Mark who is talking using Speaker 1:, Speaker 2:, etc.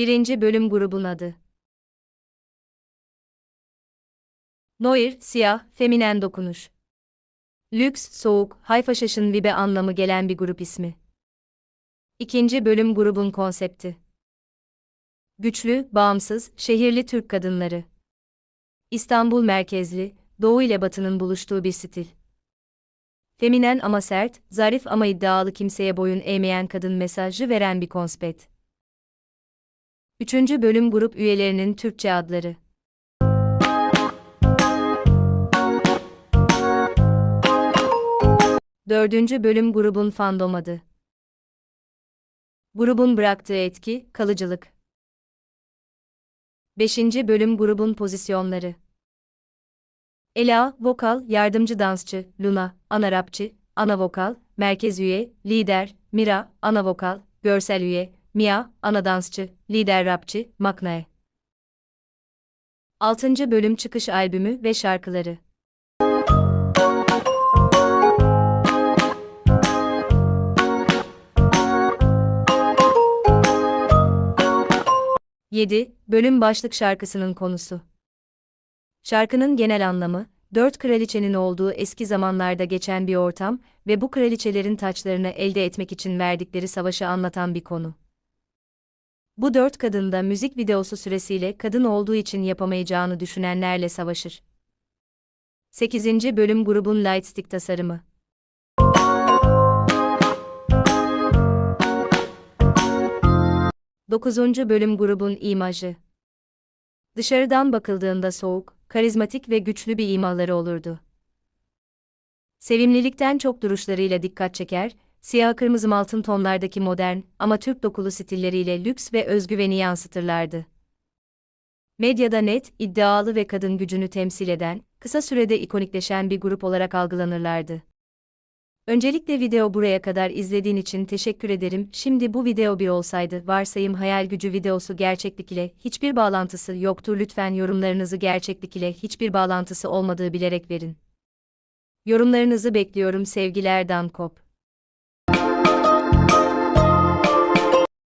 Speaker 1: Birinci bölüm grubun adı. Noir, siyah, feminen dokunuş. Lüks, soğuk, hayfa şaşın vibe anlamı gelen bir grup ismi. İkinci bölüm grubun konsepti. Güçlü, bağımsız, şehirli Türk kadınları. İstanbul merkezli, doğu ile batının buluştuğu bir stil. Feminen ama sert, zarif ama iddialı kimseye boyun eğmeyen kadın mesajı veren bir konspet. 3. Bölüm Grup Üyelerinin Türkçe Adları Dördüncü bölüm grubun fandom adı. Grubun bıraktığı etki, kalıcılık. Beşinci bölüm grubun pozisyonları. Ela, vokal, yardımcı dansçı, Luna, ana rapçi, ana vokal, merkez üye, lider, Mira, ana vokal, görsel üye, Mia, ana dansçı, lider rapçi, Maknae. 6. bölüm çıkış albümü ve şarkıları. Yedi, bölüm başlık şarkısının konusu. Şarkının genel anlamı, dört kraliçenin olduğu eski zamanlarda geçen bir ortam ve bu kraliçelerin taçlarını elde etmek için verdikleri savaşı anlatan bir konu. Bu dört kadın da müzik videosu süresiyle kadın olduğu için yapamayacağını düşünenlerle savaşır. 8. bölüm grubun Lightstick tasarımı. Dokuzuncu bölüm grubun imajı. Dışarıdan bakıldığında soğuk, karizmatik ve güçlü bir imaları olurdu. Sevimlilikten çok duruşlarıyla dikkat çeker, siyah kırmızı altın tonlardaki modern ama Türk dokulu stilleriyle lüks ve özgüveni yansıtırlardı. Medyada net, iddialı ve kadın gücünü temsil eden, kısa sürede ikonikleşen bir grup olarak algılanırlardı. Öncelikle video buraya kadar izlediğin için teşekkür ederim. Şimdi bu video bir olsaydı, varsayım hayal gücü videosu gerçeklik ile hiçbir bağlantısı yoktur. Lütfen yorumlarınızı gerçeklik ile hiçbir bağlantısı olmadığı bilerek verin. Yorumlarınızı bekliyorum sevgiler Dankop.